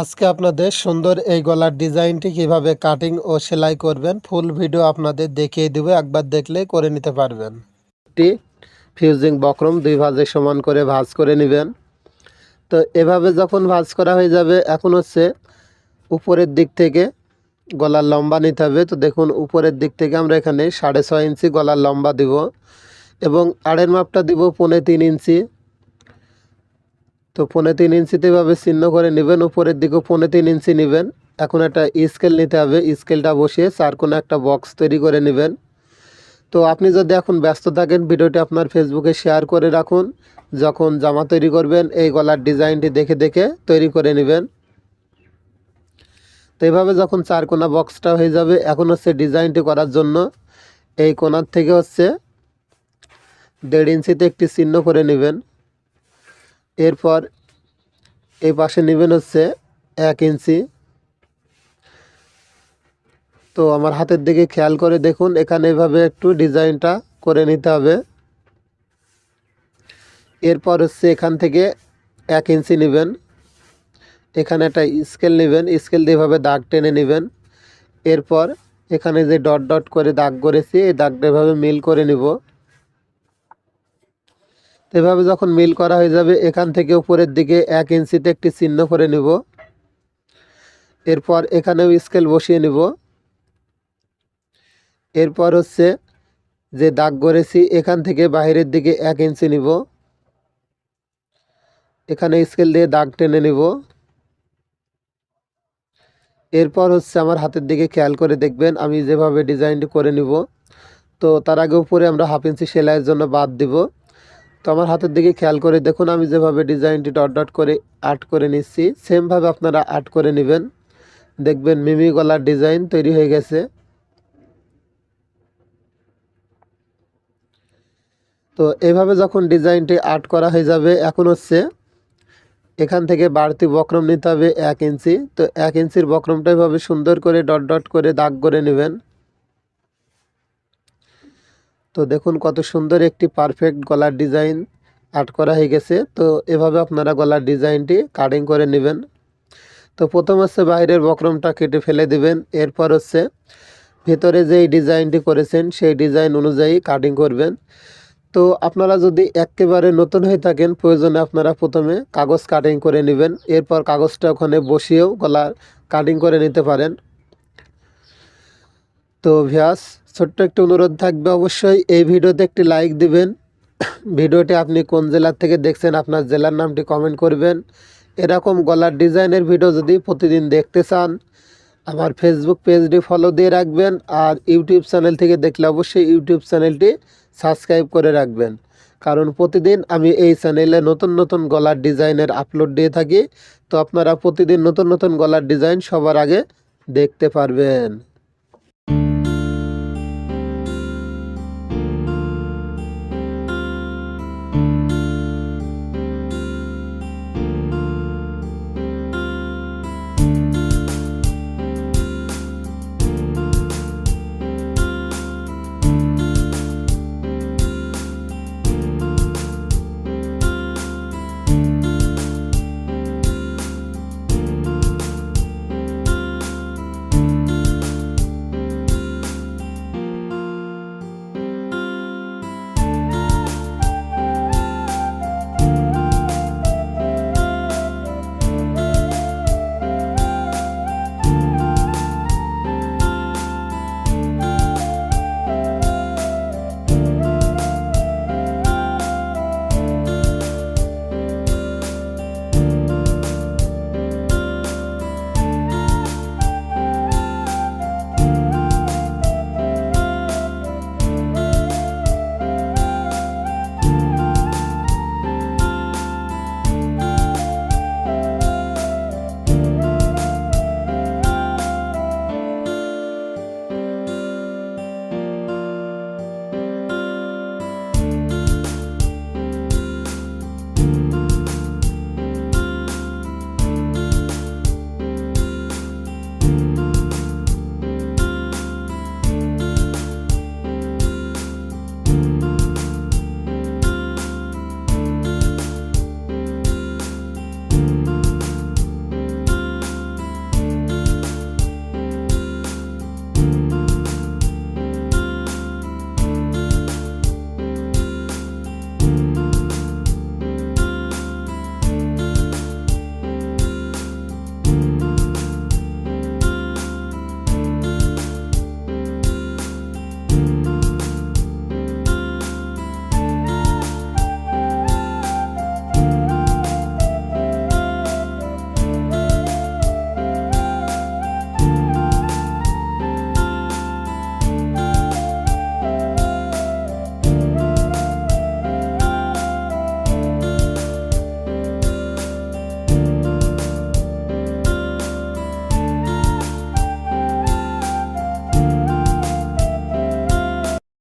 আজকে আপনাদের সুন্দর এই গলার ডিজাইনটি কীভাবে কাটিং ও সেলাই করবেন ফুল ভিডিও আপনাদের দেখিয়ে দেবো, একবার দেখলে করে নিতে পারবেন। একটি ফিউজিং বক্রম দুই ভাজে সমান করে ভাজ করে নেবেন। তো এভাবে যখন ভাজ করা হয়ে যাবে, এখন হচ্ছে উপরের দিক থেকে গলার লম্বা নিতে হবে। তো দেখুন, উপরের দিক থেকে আমরা এখানে সাড়ে ছয় ইঞ্চি গলার লম্বা দিব এবং আড়ের মাপটা দিব পৌনে তিন ইঞ্চি। তো পৌনে তিন ইঞ্চিতে এভাবে চিহ্ন করে নেবেন, উপরের দিকেও পৌনে তিন ইঞ্চি নেবেন। এখন একটা স্কেল নিতে হবে, স্কেলটা বসিয়ে চার কোনো একটা বক্স তৈরি করে নেবেন। তো আপনি যদি এখন ব্যস্ত থাকেন, ভিডিওটি আপনার ফেসবুকে শেয়ার করে রাখুন। যখন জামা তৈরি করবেন, এই গলার ডিজাইনটি দেখে দেখে তৈরি করে নেবেন। তো এইভাবে যখন চার কোনা বক্সটা হয়ে যাবে, এখন হচ্ছে ডিজাইনটি করার জন্য এই কোনার থেকে হচ্ছে দেড় ইঞ্চিতে একটি চিহ্ন করে নেবেন। এরপর এই পাশে নেবেন হচ্ছে এক ইঞ্চি। তো আমার হাতের দিকে খেয়াল করে দেখুন, এখানে এভাবে একটু ডিজাইনটা করে নিতে হবে। এরপর হচ্ছে এখান থেকে এক ইঞ্চি নেবেন। এখানে একটা স্কেল নেবেন, স্কেল দিয়ে এভাবে দাগ টেনে নেবেন। এরপর এখানে যে ডট ডট করে দাগ করেছি, এই দাগটা এভাবে মিল করে নিব। এভাবে যখন মিল করা হয়ে যাবে, এখান থেকে উপরের দিকে এক ইঞ্চিতে একটি চিহ্ন করে নিব। এরপর এখানেও স্কেল বসিয়ে নিব। এরপর হচ্ছে যে দাগ করেছি, এখান থেকে বাইরের দিকে এক ইঞ্চি নিব। এখানে স্কেল দিয়ে দাগ টেনে নিব। এরপর হচ্ছে আমার হাতের দিকে খেয়াল করে দেখবেন, আমি যেভাবে ডিজাইনটি করে নিব। তো তার আগে উপরে আমরা হাফ ইঞ্চি সেলাইয়ের জন্য বাদ দিব। তো আমার হাতের দিকে খেয়াল করে দেখুন, আমি যেভাবে ডিজাইনটি ডট ডট করে আর্ট করে নিচ্ছি, সেমভাবে আপনারা আর্ট করে নেবেন। দেখবেন মিমি গলার ডিজাইন তৈরি হয়ে গেছে। তো এভাবে যখন ডিজাইনটি আর্ট করা হয়ে যাবে, এখন হচ্ছে এখান থেকে বাড়তি বক্রম নিতে হবে এক ইঞ্চি। তো এক ইঞ্চির বক্রমটা এভাবে সুন্দর করে ডট ডট করে দাগ করে নেবেন। তো দেখুন কত সুন্দর একটি পারফেক্ট গলার ডিজাইন আর্ট করা হয়ে গেছে। তো এভাবে আপনারা গলার ডিজাইনটি কাটিং করে নেবেন। তো প্রথম হচ্ছে বাইরের বক্রমটা কেটে ফেলে দিবেন। এরপর হচ্ছে ভেতরে যেই ডিজাইনটি করেছেন, সেই ডিজাইন অনুযায়ী কাটিং করবেন। তো আপনারা যদি একেবারে নতুন হয়ে থাকেন, প্রয়োজনে আপনারা প্রথমে কাগজ কাটিং করে নেবেন। এরপর কাগজটা ওখানে বসিয়েও গলা কাটিং করে নিতে পারেন। তো ভিয়াস ছোট্ট একটি অনুরোধ থাকবে অবশ্যই, এই ভিডিওতে একটি লাইক দিবেন। ভিডিওটি আপনি কোন জেলার থেকে দেখছেন, আপনার জেলার নামটি কমেন্ট করবেন। এরকম গলার ডিজাইনের ভিডিও যদি প্রতিদিন দেখতে চান, আমার ফেসবুক পেজটি ফলো দিয়ে রাখবেন আর ইউটিউব চ্যানেল থেকে দেখলে অবশ্যই ইউটিউব চ্যানেলটি সাবস্ক্রাইব করে রাখবেন। কারণ প্রতিদিন আমি এই চ্যানেলে নতুন নতুন গলার ডিজাইনের আপলোড দিয়ে থাকি, তো আপনারা প্রতিদিন নতুন নতুন গলার ডিজাইন সবার আগে দেখতে পারবেন।